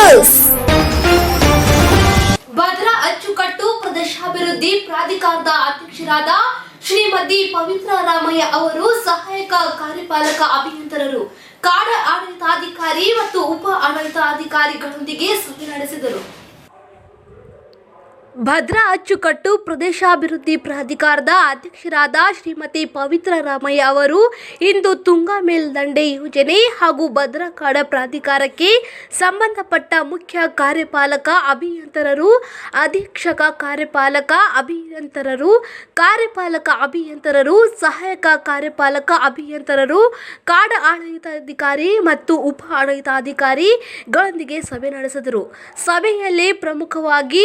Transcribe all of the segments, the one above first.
News Bhadra ಅಚ್ಚುಕಟ್ಟು ಪ್ರದೇಶಾಭಿವೃದ್ಧಿ ಪ್ರಾಧಿಕಾರದ ಅಧ್ಯಕ್ಷರಾದ ಶ್ರೀಮತಿ ಪವಿತ್ರ ರಾಮಯ್ಯ ಅವರು ಸಹಾಯಕ ಕಾರ್ಯಪಾಲಕ ಅಭಿಯಂತರರು, ಕಾಡ ಆಡಳಿತಾಧಿಕಾರಿ ಮತ್ತು ಉಪ ಆಡಳಿತಾಧಿಕಾರಿಗಳೊಂದಿಗೆ ಸಭೆ ನಡೆಸಿದರು. ಭದ್ರಾ ಅಚ್ಚುಕಟ್ಟು ಪ್ರದೇಶಾಭಿವೃದ್ಧಿ ಪ್ರಾಧಿಕಾರದ ಅಧ್ಯಕ್ಷರಾದ ಶ್ರೀಮತಿ ಪವಿತ್ರ ರಾಮಯ್ಯ ಅವರು ಇಂದು ತುಂಗಾ ಮೇಲ್ದಂಡೆ ಯೋಜನೆ ಹಾಗೂ ಭದ್ರಾ ಕಾಡ ಪ್ರಾಧಿಕಾರಕ್ಕೆ ಸಂಬಂಧಪಟ್ಟ ಮುಖ್ಯ ಕಾರ್ಯಪಾಲಕ ಅಭಿಯಂತರರು, ಅಧೀಕ್ಷಕ ಕಾರ್ಯಪಾಲಕ ಅಭಿಯಂತರರು ಕಾರ್ಯಪಾಲಕ ಅಭಿಯಂತರರು, ಸಹಾಯಕ ಕಾರ್ಯಪಾಲಕ ಅಭಿಯಂತರರು, ಕಾಡ ಆಡಳಿತಾಧಿಕಾರಿ ಮತ್ತು ಉಪ ಆಡಳಿತಾಧಿಕಾರಿಗಳೊಂದಿಗೆ ಸಭೆ ನಡೆಸಿದರು. ಸಭೆಯಲ್ಲಿ ಪ್ರಮುಖವಾಗಿ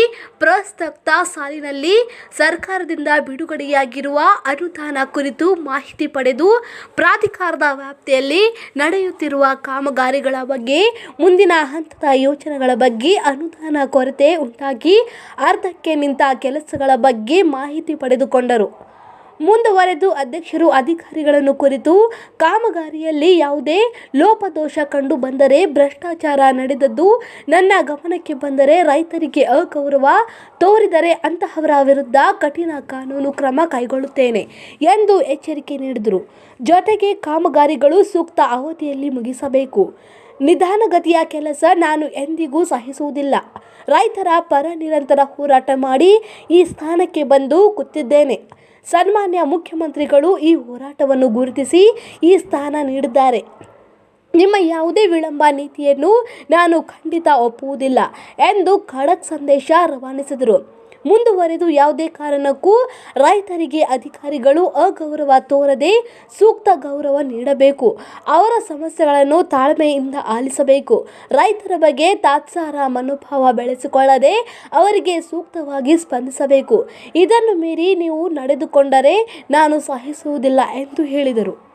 ಪ್ರಸಕ್ತ ಸಾಲಿನಲ್ಲಿ ಸರ್ಕಾರದಿಂದ ಬಿಡುಗಡೆಯಾಗಿರುವ ಅನುದಾನ ಕುರಿತು ಮಾಹಿತಿ ಪಡೆದು ಪ್ರಾಧಿಕಾರದ ವ್ಯಾಪ್ತಿಯಲ್ಲಿ ನಡೆಯುತ್ತಿರುವ ಕಾಮಗಾರಿಗಳ ಬಗ್ಗೆ, ಮುಂದಿನ ಹಂತದ ಯೋಜನೆಗಳ ಬಗ್ಗೆ ಅನುದಾನ ಕೊರತೆ ಉಂಟಾಗಿ ಅರ್ಧಕ್ಕೆ ನಿಂತ ಕೆಲಸಗಳ ಬಗ್ಗೆ ಮಾಹಿತಿ ಪಡೆದುಕೊಂಡರು. ಮುಂದುವರೆದು ಅಧ್ಯಕ್ಷರು ಅಧಿಕಾರಿಗಳನ್ನು ಕುರಿತು ಕಾಮಗಾರಿಯಲ್ಲಿ ಯಾವುದೇ ಲೋಪದೋಷ ಕಂಡು ಬಂದರೆ ಭ್ರಷ್ಟಾಚಾರ ನಡೆದದ್ದು ನನ್ನ ಗಮನಕ್ಕೆ ಬಂದರೆ ರೈತರಿಗೆ ಅಗೌರವ ತೋರಿದರೆ ಅಂತಹವರ ವಿರುದ್ಧ ಕಠಿಣ ಕಾನೂನು ಕ್ರಮ ಕೈಗೊಳ್ಳುತ್ತೇನೆ ಎಂದು ಎಚ್ಚರಿಕೆ ನೀಡಿದರು. ಜೊತೆಗೆ ಕಾಮಗಾರಿಗಳು ಸೂಕ್ತ ಅವಧಿಯಲ್ಲಿ ಮುಗಿಸಬೇಕು. ನಿಧಾನಗತಿಯ ಕೆಲಸ ನಾನು ಎಂದಿಗೂ ಸಹಿಸುವುದಿಲ್ಲ. ರೈತರ ಪರ ನಿರಂತರ ಹೋರಾಟ ಮಾಡಿ ಈ ಸ್ಥಾನಕ್ಕೆ ಬಂದು ಕೂತಿದ್ದೇನೆ. ಸನ್ಮಾನ್ಯ ಮುಖ್ಯಮಂತ್ರಿಗಳು ಈ ಹೋರಾಟವನ್ನು ಗುರುತಿಸಿ ಈ ಸ್ಥಾನ ನೀಡಿದ್ದಾರೆ. ನಿಮ್ಮ ಯಾವುದೇ ವಿಳಂಬ ನೀತಿಯನ್ನು ನಾನು ಖಂಡಿತ ಒಪ್ಪುವುದಿಲ್ಲ ಎಂದು ಖಡಕ್ ಸಂದೇಶ ರವಾನಿಸಿದರು. ಮುಂದುವರೆದು ಯಾವುದೇ ಕಾರಣಕ್ಕೂ ರೈತರಿಗೆ ಅಧಿಕಾರಿಗಳು ಅಗೌರವ ತೋರದೆ ಸೂಕ್ತ ಗೌರವ ನೀಡಬೇಕು. ಅವರ ಸಮಸ್ಯೆಗಳನ್ನು ತಾಳ್ಮೆಯಿಂದ ಆಲಿಸಬೇಕು. ರೈತರ ಬಗ್ಗೆ ತಾತ್ಸಾರ ಮನೋಭಾವ ಬೆಳೆಸಿಕೊಳ್ಳದೆ ಅವರಿಗೆ ಸೂಕ್ತವಾಗಿ ಸ್ಪಂದಿಸಬೇಕು. ಇದನ್ನು ಮೀರಿ ನೀವು ನಡೆದುಕೊಂಡರೆ ನಾನು ಸಹಿಸುವುದಿಲ್ಲ ಎಂದು ಹೇಳಿದರು.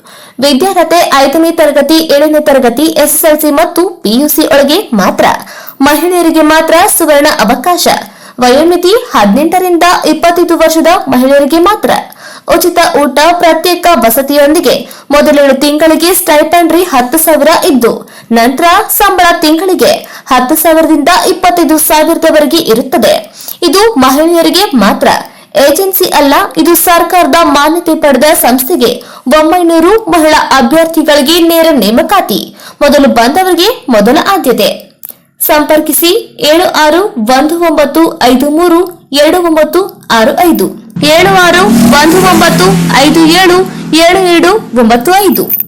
ವಿದ್ಯಾರ್ಹತೆ ಐದನೇ ತರಗತಿ, ಏಳನೇ ತರಗತಿ, ಎಸ್ಎಸ್ಎಲ್ಸಿ ಮತ್ತು ಪಿಯುಸಿ ಒಳಗೆ ಮಾತ್ರ. ಮಹಿಳೆಯರಿಗೆ ಮಾತ್ರ ಸುವರ್ಣ ಅವಕಾಶ. ವಯೋಮಿತಿ ಹದಿನೆಂಟರಿಂದ ಇಪ್ಪತ್ತೈದು ವರ್ಷದ ಮಹಿಳೆಯರಿಗೆ ಮಾತ್ರ. ಉಚಿತ ಊಟ, ಪ್ರತ್ಯೇಕ ವಸತಿಯೊಂದಿಗೆ. ಮೊದಲೇಳು ತಿಂಗಳಿಗೆ ಸ್ಟೈಪಂಡ್ರಿ ಹತ್ತು ಸಾವಿರ ಇದ್ದು, ನಂತರ ಸಂಬಳ ತಿಂಗಳಿಗೆ ಹತ್ತು ಸಾವಿರದಿಂದ ಇಪ್ಪತ್ತೈದು ಸಾವಿರದವರೆಗೆ ಇರುತ್ತದೆ. ಇದು ಮಹಿಳೆಯರಿಗೆ ಮಾತ್ರ. ಏಜೆನ್ಸಿ ಅಲ್ಲ, ಇದು ಸರ್ಕಾರದ ಮಾನ್ಯತೆ ಪಡೆದ ಸಂಸ್ಥೆಗೆ ಒಂಬೈನೂರು ಮಹಿಳಾ ಅಭ್ಯರ್ಥಿಗಳಿಗೆ ನೇರ ನೇಮಕಾತಿ. ಮೊದಲು ಬಂದವರಿಗೆ ಮೊದಲ ಆದ್ಯತೆ. ಸಂಪರ್ಕಿಸಿ ಏಳು ಆರು ಒಂದು ಒಂಬತ್ತು ಐದು ಮೂರು ಎರಡು ಒಂಬತ್ತು ಆರು ಐದು. ಏಳು ಆರು ಒಂದು ಒಂಬತ್ತು ಐದು ಏಳು ಏಳು ಏಳು ಒಂಬತ್ತು ಐದು.